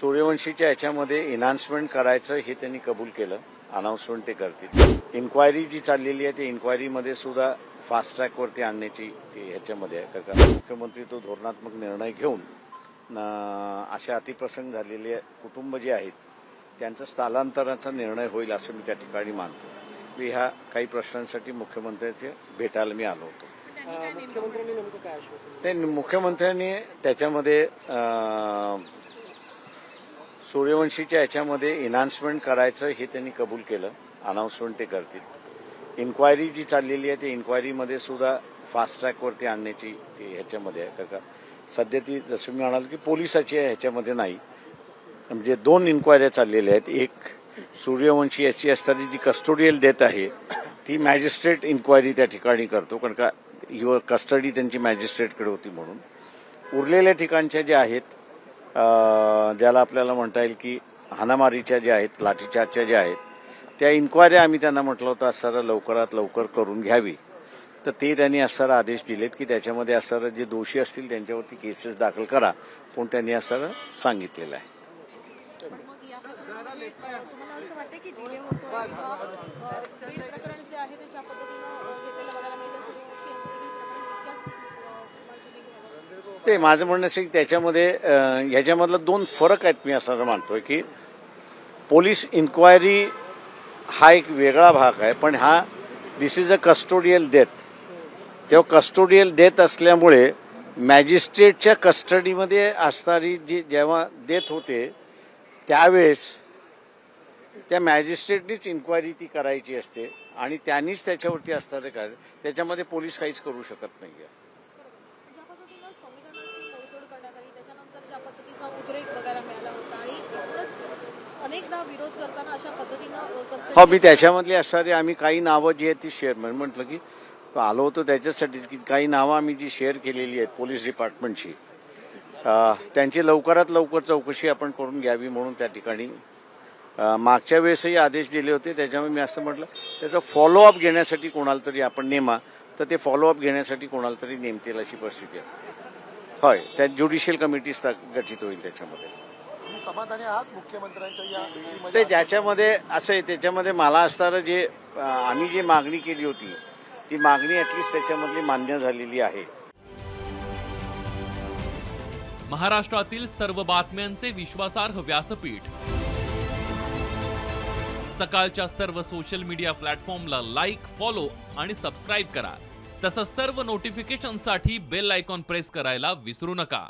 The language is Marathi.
सूर्यवंशीच्या याच्यामध्ये एन्हान्समेंट करायचं हे त्यांनी कबूल केलं. अनाऊन्समेंट ते करतील. इन्क्वायरी जी चाललेली आहे ते इन्क्वायरीमध्ये सुद्धा फास्ट ट्रॅकवरती आणण्याची ती ह्याच्यामध्ये आहे. का? मुख्यमंत्री तो धोरणात्मक निर्णय घेऊन असे अतिप्रसंग झालेले कुटुंब जे आहेत त्यांचं स्थलांतराचा निर्णय होईल असं मी त्या ठिकाणी मानतो. मी ह्या काही प्रश्नांसाठी मुख्यमंत्र्याचे भेटायला मी आलो होतो. मुख्यमंत्र्यांनी नेमकं काय आश्वासन ते मुख्यमंत्र्यांनी त्याच्यामध्ये सूर्यवंशीच्या याच्यामध्ये एनान्समेंट करायचं हे त्यांनी कबूल केलं. अनाऊन्समेंट ते करतील. इन्क्वायरी जी चाललेली आहे ती इन्क्वायरीमध्ये सुद्धा फास्ट ट्रॅकवरती आणण्याची ती ह्याच्यामध्ये आहे. का सध्या ती जसं मी म्हणाल की पोलिसाची ह्याच्यामध्ये नाही. म्हणजे दोन इन्क्वायऱ्या चाललेल्या आहेत एक सूर्यवंशी याची असणारी जी कस्टोडियल डेथ आहे ती मॅजिस्ट्रेट इन्क्वायरी त्या ठिकाणी करतो. कारण का युअर कस्टडी त्यांची मॅजिस्ट्रेटकडे होती म्हणून. उरलेल्या ठिकाणच्या ज्या आहेत ज्याला आपल्याला म्हणता येईल की हानामारीच्या ज्या आहेत लाठीचार्जच्या ज्या आहेत त्या इन्क्वायऱ्या आम्ही त्यांना म्हटलं होतं असणारं लवकरात लवकर करून घ्यावी. तर ते त्यांनी असणारा आदेश दिलेत की त्याच्यामध्ये असं जे दोषी असतील त्यांच्यावरती केसेस दाखल करा पण त्यांनी असणारं सांगितलेलं आहे. की डिले होतोय किंवा अ, हे प्रकरण जे आहे ते ज्या पद्धतीनं अ, घेतलेलं बघायला मिळतं सूर्यवंशी यांचं देखील प्रकरण तितक्याच अ, मार्जिनिंग होतं. ते माझं म्हणणं असं की त्याच्यामध्ये ह्याच्यामधला दोन फरक आहेत मी असं मानतोय की पोलीस इन्क्वायरी हा एक वेगळा भाग आहे पण हा this is a custodial death तेव्हा कस्टोडियल डेथ असल्यामुळे मॅजिस्ट्रेटच्या कस्टडीमध्ये असणारी जी जेव्हा डेथ होते त्यावेळेस त्या मॅजिस्ट्रेटनीच इन्क्वायरी ती करायची असते आणि त्यांनीच त्याच्यावरती असणारे काय त्याच्यामध्ये पोलीस काहीच करू शकत नाही आहे ज्या पद्धतीनं संविधानाची मोडतोड करण्यात आली त्याच्यानंतर ज्या पद्धतीचा उद्रेक बघायला मिळाला होता आणि एकूणच अनेकदा विरोध करताना अशा पद्धतीनं हो मी त्याच्यामधली असणारी आम्ही काही नावं जी आहेत ती शेअर म्हणजे म्हटलं की आलो होतो त्याच्यासाठीच की काही नावं आम्ही जी शेअर केलेली आहेत पोलीस डिपार्टमेंटची त्यांची लवकरात लवकर चौकशी आपण करून घ्यावी म्हणून त्या ठिकाणी मागच्या वेळेसही आदेश दिले होते. त्याच्यामुळे मी असं म्हटलं त्याचा फॉलोअप घेण्यासाठी कोणाला तरी आपण नेमा तर ते फॉलोअप घेण्यासाठी कोणाला तरी नेमतील अशी परिस्थिती आहे. होय त्यात ज्युडिशियल कमिटी गठीत होईल त्याच्यामध्ये. तुम्ही समाधानी आहात मुख्यमंत्र्यांच्या या ते ज्याच्यामध्ये असं आहे त्याच्यामध्ये मला असणारं जे आम्ही जी मागणी केली होती ती मागणी ऍटलिस्ट त्याच्यामधली मान्य झालेली आहे. महाराष्ट्रातील सर्व बातम्यांचे विश्वासार्ह व्यासपीठ. सकाळच्या सर्व सोशल मीडिया प्लॅटफॉर्मला लाईक फॉलो आणि सबस्क्राईब करा. तसंच सर्व नोटिफिकेशनसाठी बेल आयकॉन प्रेस करायला विसरू नका.